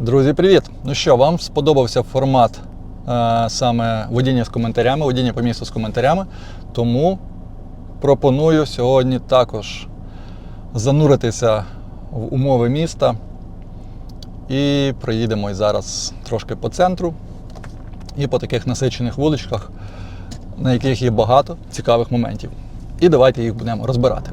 Друзі, привіт! Ну що, вам сподобався формат е, саме водіння з коментарями, водіння по місту з коментарями. Тому пропоную сьогодні також зануритися в умови міста і проїдемо зараз трошки по центру і по таких насичених вуличках, на яких є багато цікавих моментів. І давайте їх будемо розбирати.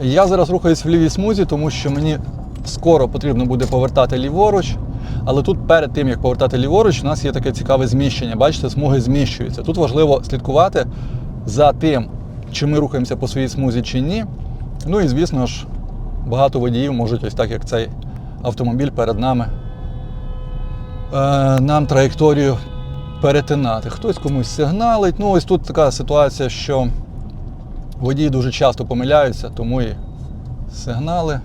Я зараз рухаюсь в лівій смузі, тому що мені скоро потрібно буде повертати ліворуч. Але тут перед тим, як повертати ліворуч, у нас є таке цікаве зміщення. Бачите, смуги зміщуються. Тут важливо слідкувати за тим, чи ми рухаємося по своїй смузі чи ні. Ну і звісно ж, багато водіїв можуть, ось так як цей автомобіль перед нами, е, нам траєкторію перетинати. Хтось комусь сигналить. Ну, ось тут така ситуація, що водії дуже часто помиляються, тому і сигнали,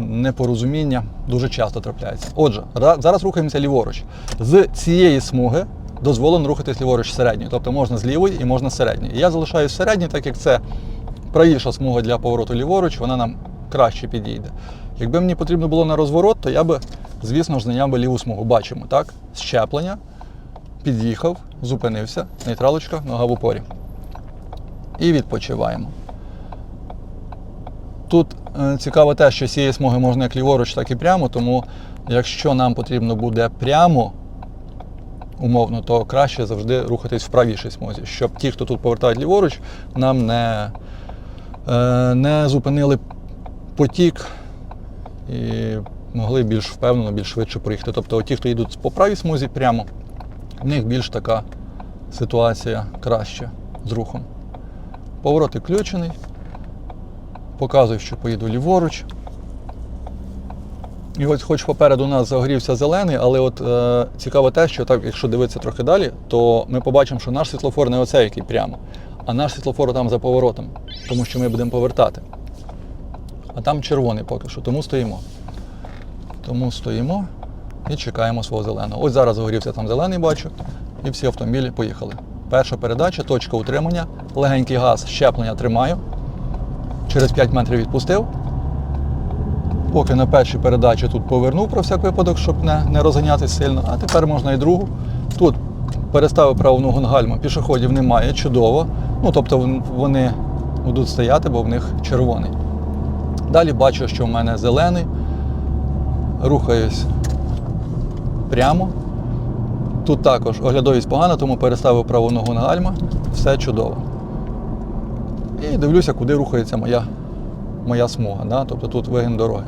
непорозуміння дуже часто трапляються. Отже, зараз рухаємося ліворуч. З цієї смуги дозволено рухатись ліворуч середньою, тобто можна з лівої і можна з середньої. Я залишаюсь середній, так як це правіша смуга для повороту ліворуч, вона нам краще підійде. Якби мені потрібно було на розворот, то я би, звісно ж, зайняв би ліву смугу. Бачимо, так? Щеплення, під'їхав, зупинився, нейтралочка, нога в упорі. І відпочиваємо. Тут е, цікаво те, що цієї смуги можна як ліворуч, так і прямо, тому якщо нам потрібно буде прямо, умовно, то краще завжди рухатись в правішій смузі, щоб ті, хто тут повертають ліворуч, нам не, е, не зупинили потік і могли більш впевнено, більш швидше проїхати. Тобто ті, хто йдуть по правій смузі прямо, в них більш така ситуація краща з рухом. Поворот включений. Показую, що поїду ліворуч. І ось хоч попереду нас загорівся зелений, але от е, цікаво те, що так, якщо дивитися трохи далі, то ми побачимо, що наш світлофор не оцей, який прямо, а наш світлофор там за поворотом, тому що ми будемо повертати. А там червоний поки що, тому стоїмо. Тому стоїмо і чекаємо свого зеленого. Ось зараз загорівся там зелений, бачу, і всі автомобілі поїхали. Перша передача, точка утримання, легенький газ, щеплення тримаю. Через 5 метрів відпустив. Поки на першій передачі тут повернув про всяк випадок, щоб не, не розганятися сильно. А тепер можна і другу. Тут переставив праву ногу на гальму, пішоходів немає, чудово. Ну, тобто вони будуть стояти, бо в них червоний. Далі бачу, що в мене зелений. Рухаюсь прямо. Тут також оглядовість погана, тому переставив праву ногу на гальма. Все чудово. І дивлюся, куди рухається моя, моя смуга. Да? Тобто тут вигін дороги.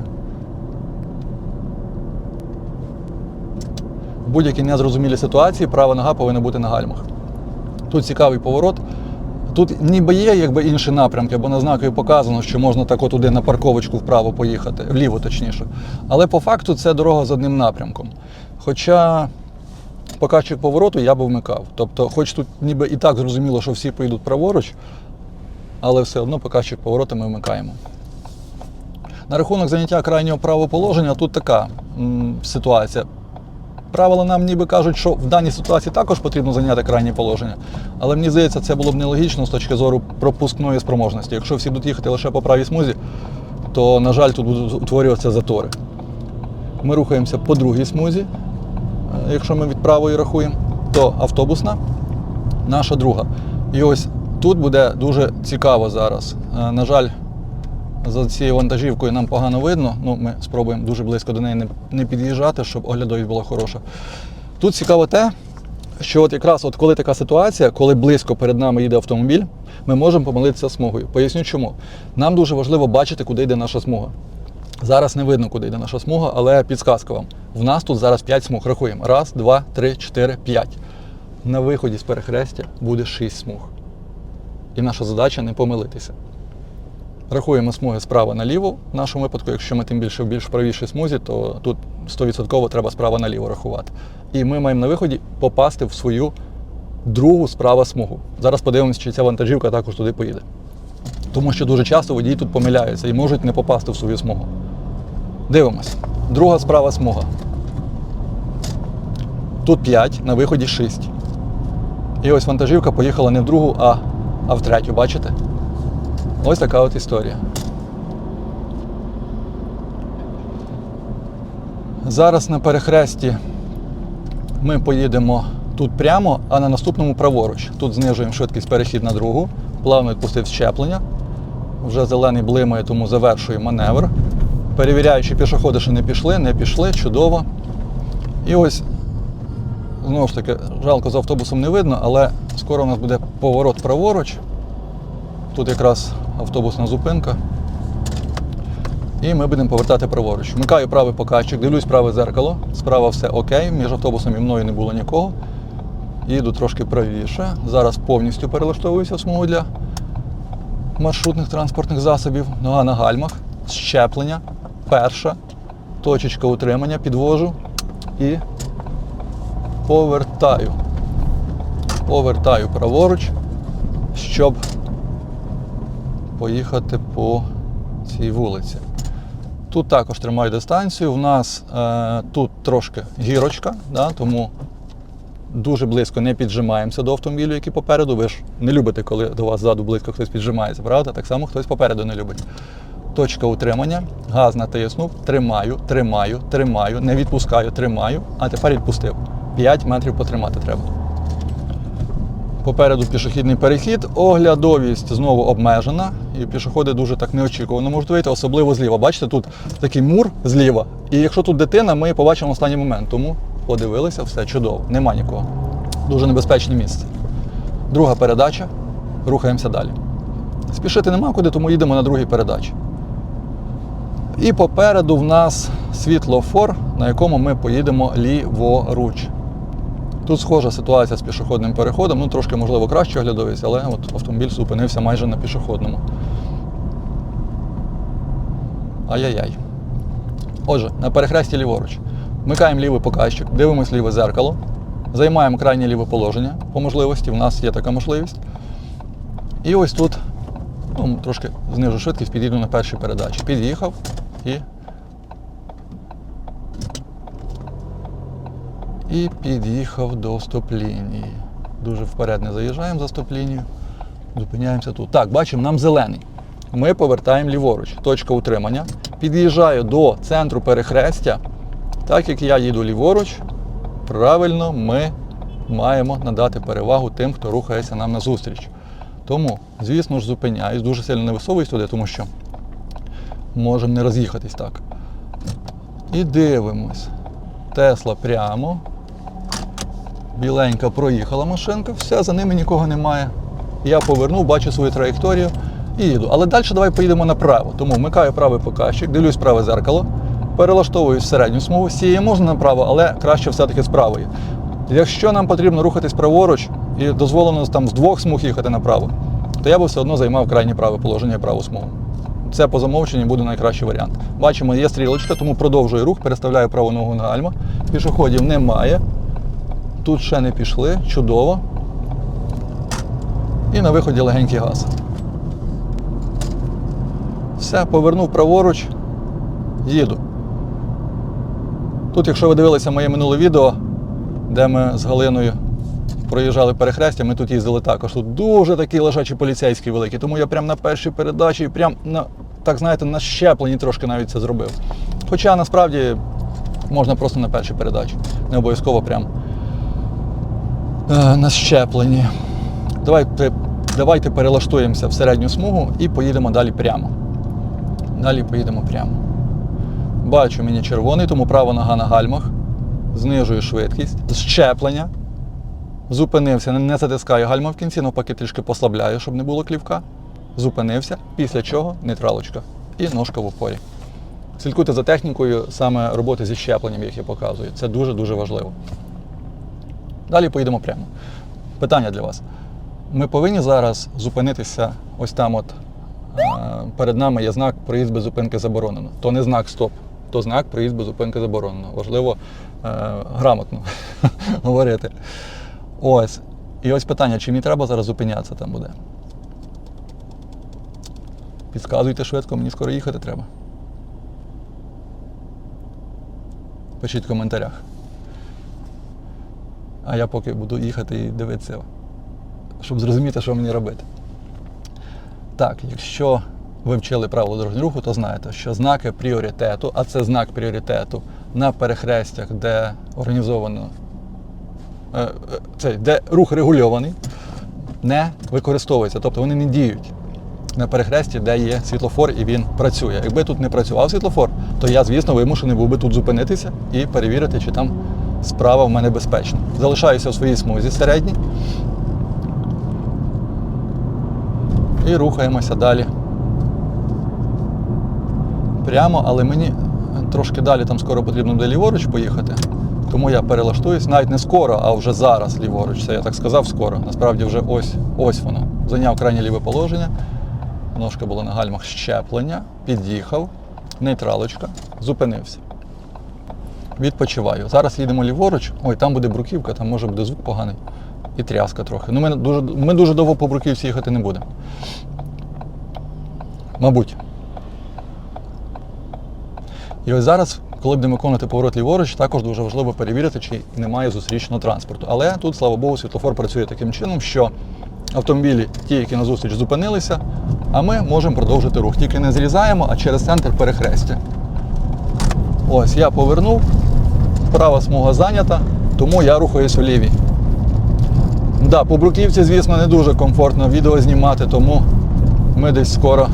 В будь-якій незрозумілій ситуації права нога повинна бути на гальмах. Тут цікавий поворот. Тут ніби є якби інші напрямки, бо на знакові показано, що можна так от туди на парковочку вправо поїхати, вліво точніше. Але по факту це дорога з одним напрямком. Хоча показчик повороту я би вмикав. Тобто, хоч тут ніби і так зрозуміло, що всі поїдуть праворуч, але все одно показчик повороту ми вмикаємо. На рахунок заняття крайнього правого положення тут така м, ситуація. Правила нам ніби кажуть, що в даній ситуації також потрібно зайняти крайнє положення. Але мені здається, це було б нелогічно з точки зору пропускної спроможності. Якщо всі будуть їхати лише по правій смузі, то, на жаль, тут будуть утворюватися затори. Ми рухаємося по другій смузі, е, якщо ми від правої рахуємо, то автобусна, наша друга. І ось тут буде дуже цікаво зараз. Е, На жаль, за цією вантажівкою нам погано видно. Ну, ми спробуємо дуже близько до неї не, під'їжджати, щоб оглядовість була хороша. Тут цікаво те, що от якраз от коли така ситуація, коли близько перед нами їде автомобіль, ми можемо помилитися смугою. Поясню чому. Нам дуже важливо бачити, куди йде наша смуга. Зараз не видно, куди йде наша смуга, але підсказка вам. В нас тут зараз 5 смуг. Рахуємо. Раз, два, три, чотири, п'ять. На виході з перехрестя буде 6 смуг. І наша задача не помилитися. Рахуємо смуги справа наліво. В нашому випадку, якщо ми тим більше в більш правішій смузі, то тут 100% треба справа наліво рахувати. І ми маємо на виході попасти в свою другу справа смугу. Зараз подивимося, чи ця вантажівка також туди поїде. Тому що дуже часто водії тут помиляються і можуть не попасти в свою смугу. Дивимось. Друга справа смуга. Тут 5, на виході 6. І ось вантажівка поїхала не в другу, а, а в третю, бачите? Ось така от історія. Зараз на перехресті ми поїдемо тут прямо, а на наступному праворуч. Тут знижуємо швидкість перехід на другу, плавно відпустив щеплення. Вже зелений блимає, тому завершую маневр. Перевіряючи, пішоходи ще не пішли, не пішли, чудово. І ось, знову ж таки, жалко за автобусом не видно, але скоро у нас буде поворот праворуч. Тут якраз автобусна зупинка. І ми будемо повертати праворуч. Вмикаю правий показчик, дивлюсь праве зеркало. Справа все окей, між автобусом і мною не було нікого. Їду трошки правіше. Зараз повністю перелаштовуюся в смугу для маршрутних транспортних засобів. Нога на гальмах, щеплення, перша, точечка утримання, підвожу і повертаю. Повертаю праворуч, щоб поїхати по цій вулиці. Тут також тримаю дистанцію. У нас е, тут трошки гірочка, да, тому дуже близько не піджимаємося до автомобілю, який попереду. Ви ж не любите, коли до вас ззаду близько хтось піджимається, правда? Так само хтось попереду не любить. Точка утримання, газ натиснув, тримаю, тримаю, тримаю, не відпускаю, тримаю, а тепер відпустив. 5 метрів потримати треба. Попереду пішохідний перехід, оглядовість знову обмежена, і пішоходи дуже так неочікувано можуть вийти, особливо зліва. Бачите, тут такий мур зліва. І якщо тут дитина, ми побачимо останній момент. Тому подивилися, все чудово, нема нікого. Дуже небезпечне місце. Друга передача. Рухаємося далі. Спішити нема куди, тому їдемо на другій передачі. І попереду в нас світлофор, на якому ми поїдемо ліворуч. Тут схожа ситуація з пішохідним переходом, ну трошки, можливо, краще оглядовість, але от автомобіль зупинився майже на пішохідному. Ай-яй-яй. Отже, на перехресті ліворуч. Вмикаємо лівий показчик, дивимось ліве зеркало, займаємо крайнє ліве положення по можливості, в нас є така можливість. І ось тут ну, трошки знижу швидкість, підійду на першій передачі. Під'їхав і і під'їхав до стоп-лінії. Дуже вперед не заїжджаємо за стоп-лінію, зупиняємося тут. Так, бачимо, нам зелений. Ми повертаємо ліворуч. Точка утримання. Під'їжджаю до центру перехрестя. Так як я їду ліворуч, правильно ми маємо надати перевагу тим, хто рухається нам назустріч. Тому, звісно ж, зупиняюсь, дуже сильно не висовуюсь туди, тому що можемо не роз'їхатись так. І дивимось. Тесла прямо. Біленька проїхала машинка, все, за ними нікого немає. Я повернув, бачу свою траєкторію і їду. Але далі давай поїдемо направо. Тому вмикаю правий показчик, дивлюсь праве зеркало, перелаштовуюсь середню смугу. Цієї можна направо, але краще все-таки з правої. Якщо нам потрібно рухатись праворуч і дозволено там з двох смуг їхати направо, то я би все одно займав крайнє праве положення праву смугу. Це по замовченню буде найкращий варіант. Бачимо, є стрілочка, тому продовжую рух, переставляю праву ногу на гальма. Пішоходів немає. Тут ще не пішли, чудово. І на виході легенький газ. Все, повернув праворуч, їду. Тут, якщо ви дивилися моє минуле відео, де ми з Галиною проїжджали перехрестя, ми тут їздили також. Тут дуже такий лежачий поліцейський великий, тому я прямо на першій передачі, прям на, так знаєте, на щепленні трошки навіть це зробив. Хоча насправді можна просто на першій передачі, не обов'язково прям на щепленні. Давайте, давайте перелаштуємося в середню смугу і поїдемо далі прямо. Далі поїдемо прямо. Бачу мені червоний, тому права нога на гальмах. Знижую швидкість. Щеплення. Зупинився, не затискаю гальма в кінці, навпаки трішки послабляю, щоб не було клівка. Зупинився, після чого нейтралочка і ножка в опорі. Слідкуйте за технікою саме роботи зі щепленням, як я показую. Це дуже-дуже важливо. Далі поїдемо прямо. Питання для вас. Ми повинні зараз зупинитися ось там, от е, перед нами є знак проїзд без зупинки заборонено. То не знак стоп, то знак проїзд без зупинки заборонено. Важливо е, грамотно говорити. Ось. І ось питання, чи мені треба зараз зупинятися там буде? Підказуйте швидко, мені скоро їхати треба. Пишіть в коментарях. А я поки буду їхати і дивитися, щоб зрозуміти, що мені робити. Так, якщо ви вчили правила дорожнього руху, то знаєте, що знаки пріоритету, а це знак пріоритету на перехрестях, де організовано е, е, цей, де рух регульований, не використовується. Тобто вони не діють на перехресті, де є світлофор і він працює. Якби тут не працював світлофор, то я, звісно, вимушений був би тут зупинитися і перевірити, чи там справа в мене безпечна. Залишаюся в своїй смузі середній. І рухаємося далі. Прямо, але мені трошки далі там скоро потрібно буде ліворуч поїхати. Тому я перелаштуюсь навіть не скоро, а вже зараз ліворуч. Це я так сказав скоро. Насправді вже ось ось воно. Зайняв крайнє ліве положення. Ножка була на гальмах щеплення, під'їхав, нейтралочка, зупинився. Відпочиваю. Зараз їдемо ліворуч. Ой, там буде бруківка, там може буде звук поганий. І тряска трохи. Ну, ми дуже, ми дуже довго по бруківці їхати не будемо. Мабуть. І ось зараз, коли будемо виконувати поворот ліворуч, також дуже важливо перевірити, чи немає зустрічного транспорту. Але тут, слава Богу, світлофор працює таким чином, що автомобілі, ті, які на зустріч зупинилися, а ми можемо продовжити рух. Тільки не зрізаємо, а через центр перехрестя. Ось я повернув, права смуга зайнята, тому я рухаюсь в лівій. Да, по бруківці, звісно, не дуже комфортно відео знімати, тому ми десь скоро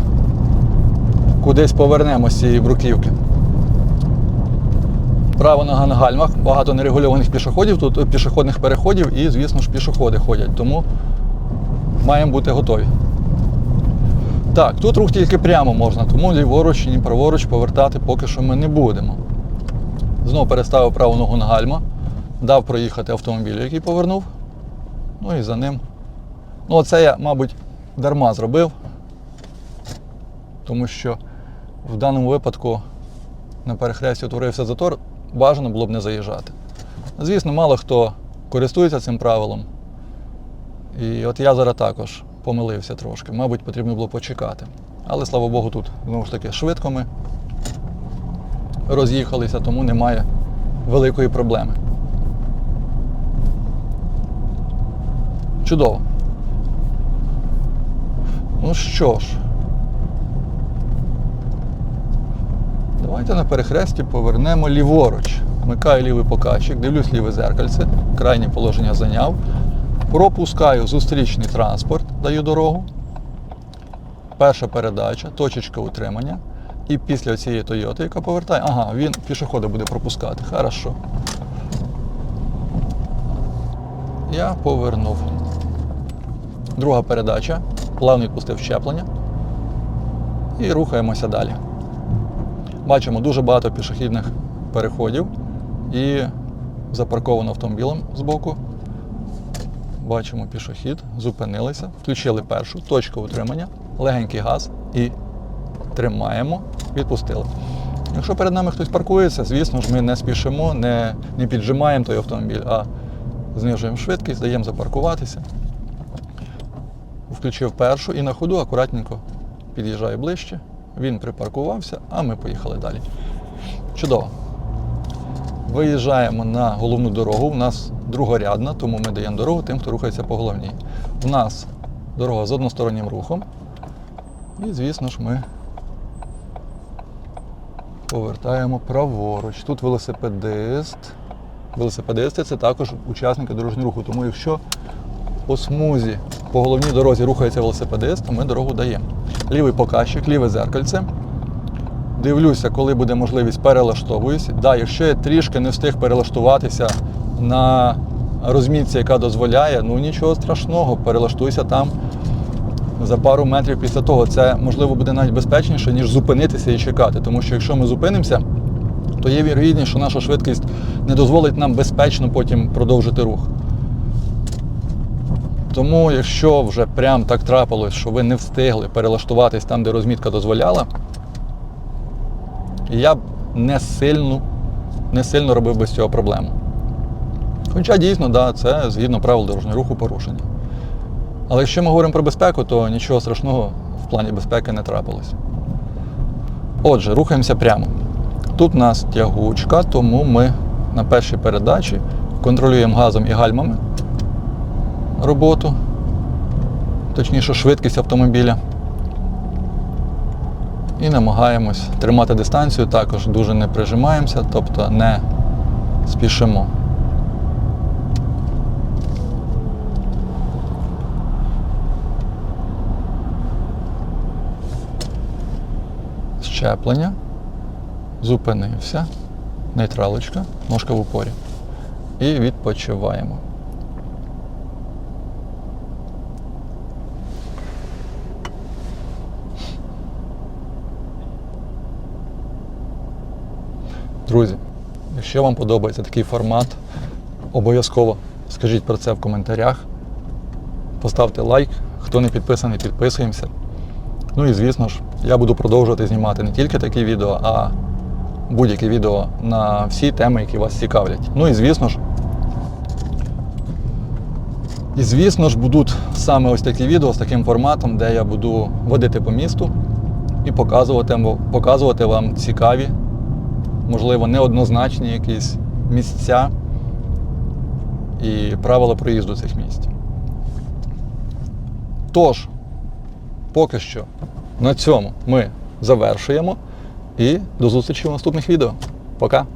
кудись повернемо з цієї бруківки. Права нога на гальмах, багато нерегульованих пішоходів, тут пішохідних переходів і, звісно ж, пішоходи ходять, тому маємо бути готові. Так, тут рух тільки прямо можна, тому ліворуч і праворуч повертати поки що ми не будемо. Знову переставив праву ногу на гальма, дав проїхати автомобілю, який повернув. Ну і за ним. Ну, оце я, мабуть, дарма зробив, тому що в даному випадку на перехресті утворився затор, бажано було б не заїжджати. Звісно, мало хто користується цим правилом. І от я зараз також помилився трошки. Мабуть, потрібно було почекати. Але слава Богу, тут знову ж таки швидко ми роз'їхалися, тому немає великої проблеми. Чудово. Ну що ж, давайте на перехресті повернемо ліворуч. Вмикаю лівий показчик, дивлюсь ліве зеркальце, крайнє положення зайняв. Пропускаю зустрічний транспорт, даю дорогу. Перша передача, точечка утримання. І після цієї Тойоти, яка повертає, ага, він пішохода буде пропускати. Хорошо. Я повернув. Друга передача. Плавно відпустив щеплення. І рухаємося далі. Бачимо дуже багато пішохідних переходів і запарковано автомобілем збоку. Бачимо пішохід, зупинилися, включили першу точку утримання, легенький газ і тримаємо, відпустили. Якщо перед нами хтось паркується, звісно ж, ми не спішимо, не, не піджимаємо той автомобіль, а знижуємо швидкість, даємо запаркуватися. Включив першу і на ходу акуратненько під'їжджає ближче. Він припаркувався, а ми поїхали далі. Чудово. Виїжджаємо на головну дорогу. У нас другорядна, тому ми даємо дорогу тим, хто рухається по головній. У нас дорога з одностороннім рухом. І, звісно ж, ми повертаємо праворуч. Тут велосипедист. Велосипедисти це також учасники дорожнього руху. Тому якщо по смузі, по головній дорозі рухається велосипедист, то ми дорогу даємо. Лівий показчик, ліве зеркальце. Дивлюся, коли буде можливість, перелаштовуюсь. Да, якщо я трішки не встиг перелаштуватися на розмітці, яка дозволяє, ну нічого страшного, перелаштуйся там за пару метрів після того. Це можливо буде навіть безпечніше, ніж зупинитися і чекати. Тому що якщо ми зупинимося, то є вірогідність, що наша швидкість не дозволить нам безпечно потім продовжити рух. Тому, якщо вже прям так трапилось, що ви не встигли перелаштуватись там, де розмітка дозволяла, я б не сильно, не сильно робив без цього проблему. Хоча дійсно, да, це згідно правил дорожнього руху порушення. Але якщо ми говоримо про безпеку, то нічого страшного в плані безпеки не трапилось. Отже, рухаємося прямо. Тут у нас тягучка, тому ми на першій передачі контролюємо газом і гальмами роботу, точніше швидкість автомобіля. І намагаємось тримати дистанцію, також дуже не прижимаємося, тобто не спішимо. Щеплення. Зупинився. Нейтралочка, ножка в упорі. І відпочиваємо. Друзі, якщо вам подобається такий формат, обов'язково скажіть про це в коментарях. Поставте лайк. Хто не підписаний, підписуємося. Ну і звісно ж, я буду продовжувати знімати не тільки такі відео, а будь-які відео на всі теми, які вас цікавлять. Ну і звісно ж. І звісно ж будуть саме ось такі відео з таким форматом, де я буду водити по місту і показувати, показувати вам цікаві, можливо, неоднозначні якісь місця і правила проїзду цих місць. Тож, поки що на цьому ми завершуємо і до зустрічі в наступних відео. Пока!